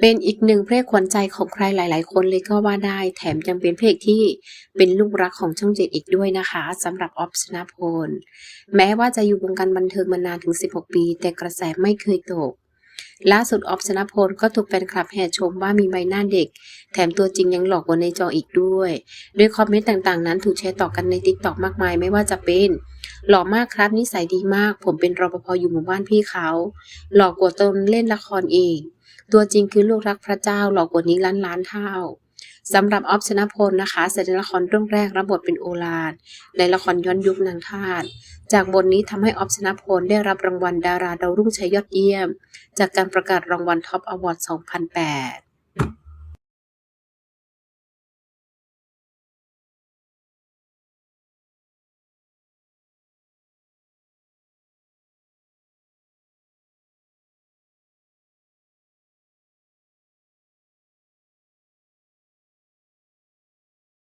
เป็นอีกหนึ่งเพลงขวัญใจของใครหลาย ๆ คนเลยก็ว่าได้ แถมยังเป็นเพลงที่เป็นลูกรักของช่องเจ็ดอีกด้วยนะคะสำหรับออฟชนะพล แม้ว่าจะอยู่วงการบันเทิงมานานถึง 16 ปี แต่กระแสไม่เคยตก ล่าสุดออฟชนะพลก็ถูกแฟนคลับแห่ชมว่ามีใบหน้าเด็ก แถมตัวจริงยังหลอกกว่าในจออีกด้วย ด้วยคอมเมนต์ต่าง ๆ นั้นถูกแชร์ต่อกันในติ๊กต็อกมากมายไม่ว่าจะเป็นหล่อมากครับนิสัยดีมาก ผมเป็นรปภอยู่หมู่บ้านพี่เขา หล่อกว่าตนเล่นละครเอง ตัวจริงคือลูกรักพระเจ้าหลอกว่านี้ล้านล้านเท่าสำหรับออฟชนะพลนะคะแสดงละครเรื่องแรกรับบทเป็นโอลานในละครย้อนยุคนางทาสจากบทนี้ทำให้ออฟชนะพลได้รับรางวัลดาราดาวรุ่งชัยยอดเยี่ยม จากการประกาศรางวัลท็อปอวอร์ด 2008